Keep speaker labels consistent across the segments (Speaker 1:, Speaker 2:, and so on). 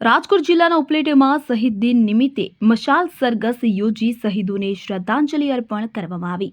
Speaker 1: રાજકોટ જિલ્લાના ઉપલેટમાં શહીદ દિન નિમિત્તે મશાલ સરઘસ યોજી શહીદોને શ્રદ્ધાંજલિ અર્પણ કરવામાં આવી.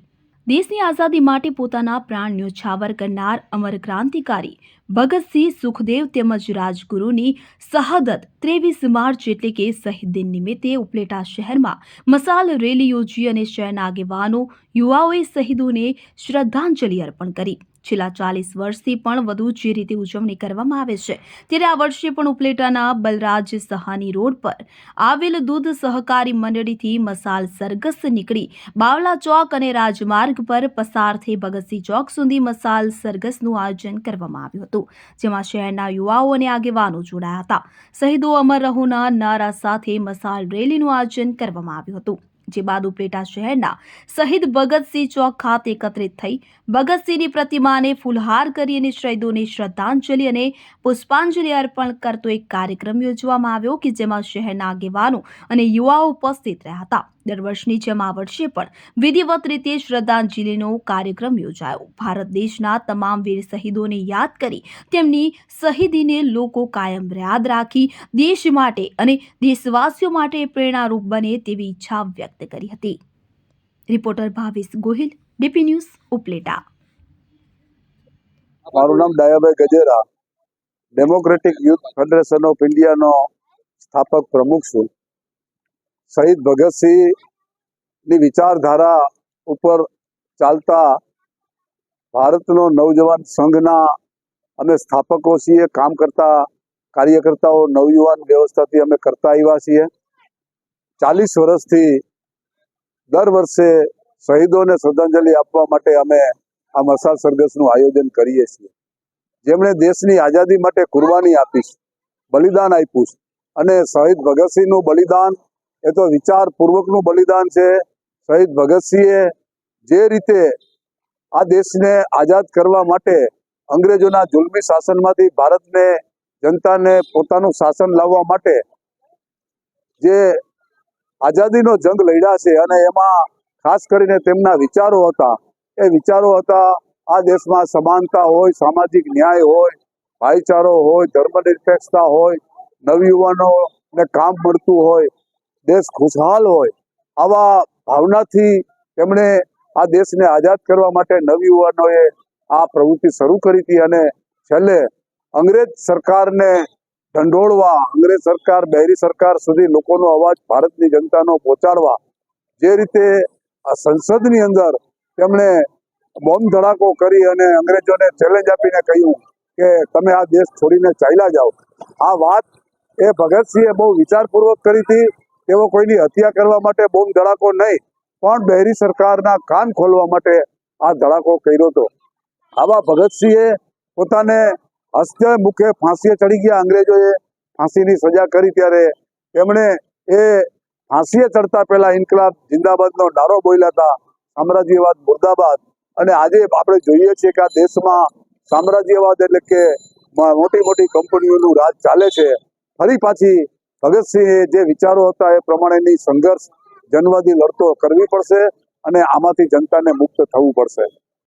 Speaker 1: દેશની આઝાદી માટે પોતાના પ્રાણ ન્યોછાવર કરનાર અમર ક્રાંતિકારી ભગતસિંહ સુખદેવ તેમજ રાજગુરુની શહાદત ત્રેવીસ માર્ચ એટલે કે શહીદ દિન નિમિત્તે ઉપલેટા શહેરમાં મસાલ રેલી યોજી અને શહેરના આગેવાનો યુવાઓએ શહીદોને શ્રદ્ધાંજલિ અર્પણ કરી. છેલ્લા ચાલીસ વર્ષથી પણ વધુ જે રીતે ઉજવણી કરવામાં આવે છે, ત્યારે આ વર્ષે પણ ઉપલેટાના બલરાજ સહાની રોડ પર આવેલ દૂધ સહકારી મંડળીથી મસાલ સરઘસ નીકળી બાવલા ચોક અને રાજમાર્ગ પર પસાર થઈ ભગતસિંહ ચોક સુધી મસાલ સરઘસનું આયોજન કરવામાં આવ્યું હતું, જેમાં શહેરના યુવાઓ અને આગેવાનો જોડાયા હતા. શહીદો અમર રહુના નારા સાથે મસાલ રેલીનું આયોજન કરવામાં આવ્યું હતું. જે બાદ ઉપલેટા શહેરના શહીદ ભગતસિંહ ચોક ખાતે એકત્રિત થઈ. ભગતસિંહની પ્રતિમાને ફૂલહાર કરી અને શહીદોને શ્રદ્ધાંજલિ અને પુષ્પાંજલિ અર્પણ કરતો એક કાર્યક્રમ યોજવામાં આવ્યો કે જેમાં શહેરના આગેવાનો અને યુવાઓ ઉપસ્થિત રહ્યા હતા. દર વર્ષની જેમ આ વર્ષે પણ વિધિવત રીતે શ્રદ્ધાંજલિનો કાર્યક્રમ યોજાયો. ભારત દેશના તમામ વીર શહીદોને યાદ કરી તેમની શહીદીને લોકો કાયમ યાદ રાખી દેશ માટે અને દેશવાસીઓ માટે પ્રેરણારૂપ બને તેવી ઈચ્છા વ્યક્ત કરી હતી. Reporter Bhavesh Gohil DP news, Upleta.
Speaker 2: મારું નામ Dayabhai Gajera democratic youth federation of ઇન્ડિયાનો સ્થાપક પ્રમુખ છું. શહીદ ભગતસિંહની વિચારધારા ઉપર ચાલતા ભારતનો નવજવાન સંઘના અમે સ્થાપકો છીએ કામ કરતા કાર્યકર્તાઓ, નવયુવાન વ્યવસ્થાથી અમે કરતા આવ્યા છીએ. ચાલીસ વર્ષથી દર વર્ષે શહીદોને શ્રદ્ધાંજલિ આપવા માટે અમે આ મસાલ સરઘસનું આયોજન કરીએ છીએ. જેમણે દેશની આઝાદી માટે કુરબાની આપી છે, બલિદાન આપ્યું છે અને શહીદ ભગતસિંહનું બલિદાન એ તો વિચારપૂર્વકનું બલિદાન છે. શહીદ ભગતસિંહે જે રીતે આ દેશને આઝાદ કરવા માટે અંગ્રેજોના જુલમી શાસનમાંથી ભારતને, જનતાને પોતાનું શાસન લાવવા માટે જે આઝાદીનો જંગ લડ્યા છે અને એમાં ખાસ કરીને તેમના વિચારો હતા, એ વિચારો હતા આ દેશમાં સમાનતા હોય, સામાજિક ન્યાય હોય, ભાઈચારો હોય, ધર્મનિરપેક્ષતા હોય, નવયુવાનોને કામ મળતું હોય દેશ ખુશહાલ હોય, આવા ભાવનાથી તેમણે આ દેશને આઝાદ કરવા માટે નવયુવાનોએ આ પ્રવૃત્તિ શરૂ કરી હતી અને છેલ્લે અંગ્રેજ સરકારને ઢંઢોળવા, અંગ્રેજ સરકાર, બહેરી સરકાર સુધી લોકોનો અવાજ ભારતની જનતાનો પહોંચાડવા, જે રીતે સંસદની અંદર તેમણે બોમ્બ ધડાકો કરી અને અંગ્રેજોને ચેલેન્જ આપીને કહ્યું કે તમે આ દેશ છોડીને ચાલ્યા જાઓ. આ વાત એ ભગતસિંહે બહુ વિચારપૂર્વક કરી હતી. તેઓ કોઈની હત્યા કરવા માટે બોમ્બ ધડાકો નહીં, પણ બહેરી સરકારના કાન ખોલવા માટે આ ધડાકો કર્યો હતો. આવા ભગતસિંહે પોતાને હસ્તે મુખે ફાંસીએ ચડી ગયા. અંગ્રેજોએ ફાંસીની સજા કરી ત્યારે તેમણે એ ફાંસીએ ચડતા પહેલા ઇન્કલાબ જિંદાબાદનો નારો બોલ્યા હતા, સામ્રાજ્યવાદ મુર્દાબાદ. અને આજે આપણે જોઈએ છીએ કે આ દેશમાં સામ્રાજ્યવાદ એટલે કે મોટી મોટી કંપનીઓનું રાજ ચાલે છે. ફરી પાછી ભગતસિંહે જે વિચારો હતા એ પ્રમાણેની સંઘર્ષ જનવાદી લડતો કરવી પડશે અને આમાંથી જનતાને મુક્ત થવું પડશે.